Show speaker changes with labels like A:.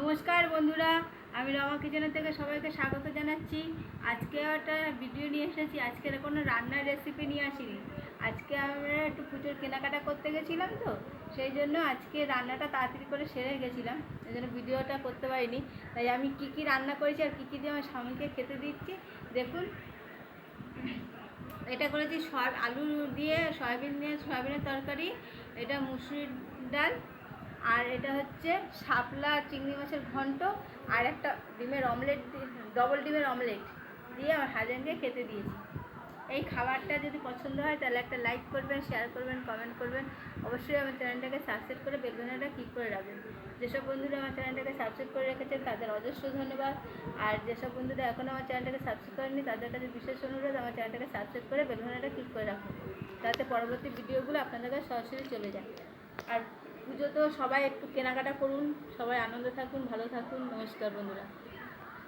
A: নমস্কার বন্ধুরা, আমি রমা কিচেনের থেকে সবাইকে স্বাগত জানাচ্ছি। আজকে একটা ভিডিও নিয়ে এসেছি আজকের কোনো রান্নার রেসিপি নিয়ে আসিনি। আজকে আমরা একটু পুজোর কেনাকাটা করতে গেছিলাম তো, সেই জন্য আজকে রান্নাটা তাড়াতাড়ি করে সেরে গেছিলাম। সেই জন্য ভিডিওটা করতে পারিনি। তাই আমি কি কি রান্না করেছি আর কী কী দিয়ে আমার স্বামীকে খেতে দিচ্ছি, দেখুন। এটা করেছি সয়াব আলু দিয়ে সয়াবিন দিয়ে সয়াবিনের তরকারি, এটা মুসুরির ডাল আর এটা হচ্ছে শাপলা চিংড়ি মাছের ঘন্ট আর একটা ডিমের অমলেট ডবল ডিমের অমলেট দিয়ে আমার হাজবেন্ডকে খেতে দিয়েছি। এই খাবারটা যদি পছন্দ হয় তাহলে একটা লাইক করবেন শেয়ার করবেন কমেন্ট করবেন। অবশ্যই আমার চ্যানেলটাকে সাবস্ক্রাইব করে বেলবেনাটা ক্লিক করে রাখবেন। যেসব বন্ধুরা আমার চ্যানেলটাকে সাবস্ক্রাইব করে রেখেছেন তাদের অজস্র ধন্যবাদ। আর যেসব বন্ধুরা এখনও আমার চ্যানেলটাকে সাবস্ক্রাইব করেননি তাদের কাছে বিশেষ অনুরোধ, আমার চ্যানেলটাকে সাবস্ক্রাইব করে বেলবেনাটা ক্লিক করে রাখুন। যাতে পরবর্তী ভিডিওগুলো আপনাদের কাছে সরাসরি চলে যায়। আর পুজো তো সবাই একটু কেনাকাটা করুন সবাই আনন্দে থাকুন ভালো থাকুন নমস্কার বন্ধুরা।